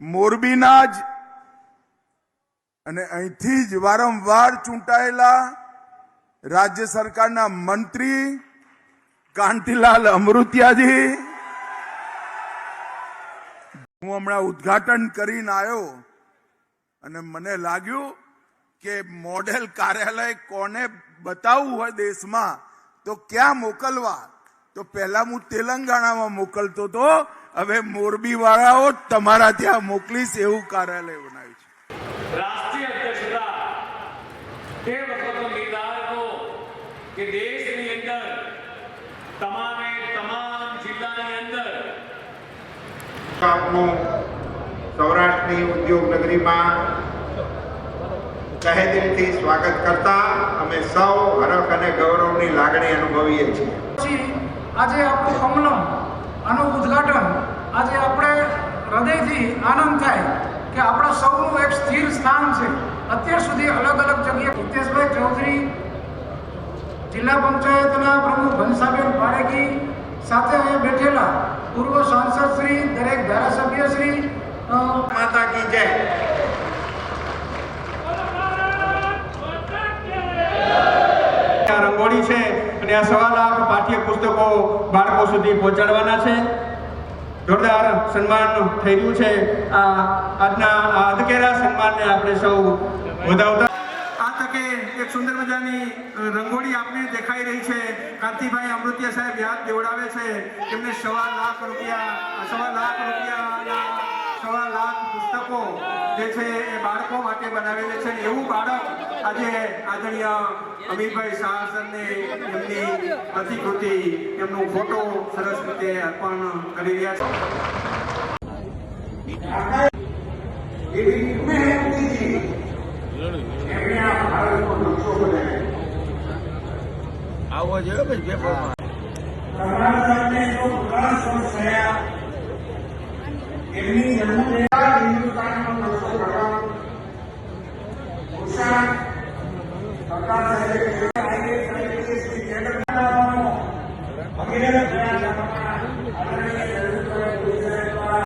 મોરબીના જ અને અહીંથી જ વારંવાર ચૂંટાયેલા રાજ્ય સરકારના મંત્રી કાંતિલાલ અમૃતિયાજી. હું હમણાં ઉદ્ઘાટન કરીને આવ્યો અને મને લાગ્યું કે મોડેલ કાર્યાલય કોને બતાવવું હોય દેશમાં, તો ક્યાં મોકલવા? તો પહેલા હું તેલંગાણામાં મોકલતો તો હવે મોરબી વાળાઓ તમારા ત્યાં મોકલીશ એવું કાર્યાલય બનાવ્યું છે. રાષ્ટ્રીય અધ્યક્ષતા તે વખતનો નિર્ધાર હતો કે દેશની અંદર તમામે તમામ જિલ્લાની અંદર આપનું સૌરાષ્ટ્રની ઉદ્યોગ નગરીમાં તહે દિલથી સ્વાગત કરતા અમે સૌ હરખ અને ગૌરવની લાગણી અનુભવીએ છીએ. પછી આજે આપણું કમલમ આનું ઉદ્ઘાટન આજે આપણે હૃદયથી આનંદ થાય કે આપણા સૌનું એક સ્થિર સ્થાન છે. અત્યાર સુધી અલગ અલગ જગ્યાએ હિતેશભાઈ ચૌધરી જિલ્લા પંચાયતના પ્રમુખ ભંસાબેન પારેખી સાથે અહીંયા બેઠેલા પૂર્વ સાંસદ શ્રી દરેક ધારાસભ્ય શ્રી માતા કી જય. રંગોળી છે. આ સવા લાખ પાઠ્ય પુસ્તકો બાળકો સુધી પહોંચાડવાના છે. જોરદાર સન્માન થઈ રહ્યું છે. આ આજના આ અધકેરા સન્માનને આપણે સૌ વધાવતા આ તકે એક સુંદર મજાની રંગોળી આપને દેખાઈ રહી છે. કાંતિભાઈ અમૃતિયા સાહેબ યાદ દેવડાવે છે. એમને સવા લાખ રૂપિયા સવા લાખ રૂપિયાના સવા લાખ પુસ્તકો જે છે એ બાળકો માટે બનાવેલ છે. એવું બાળક આજે આદરણીય અમીરભાઈ શાહ સરને એમની પ્રતિકૃતિ એમનો ફોટો સરસ રીતે અર્પણ કરી રહ્યા છે. સરકાર కేంద్ర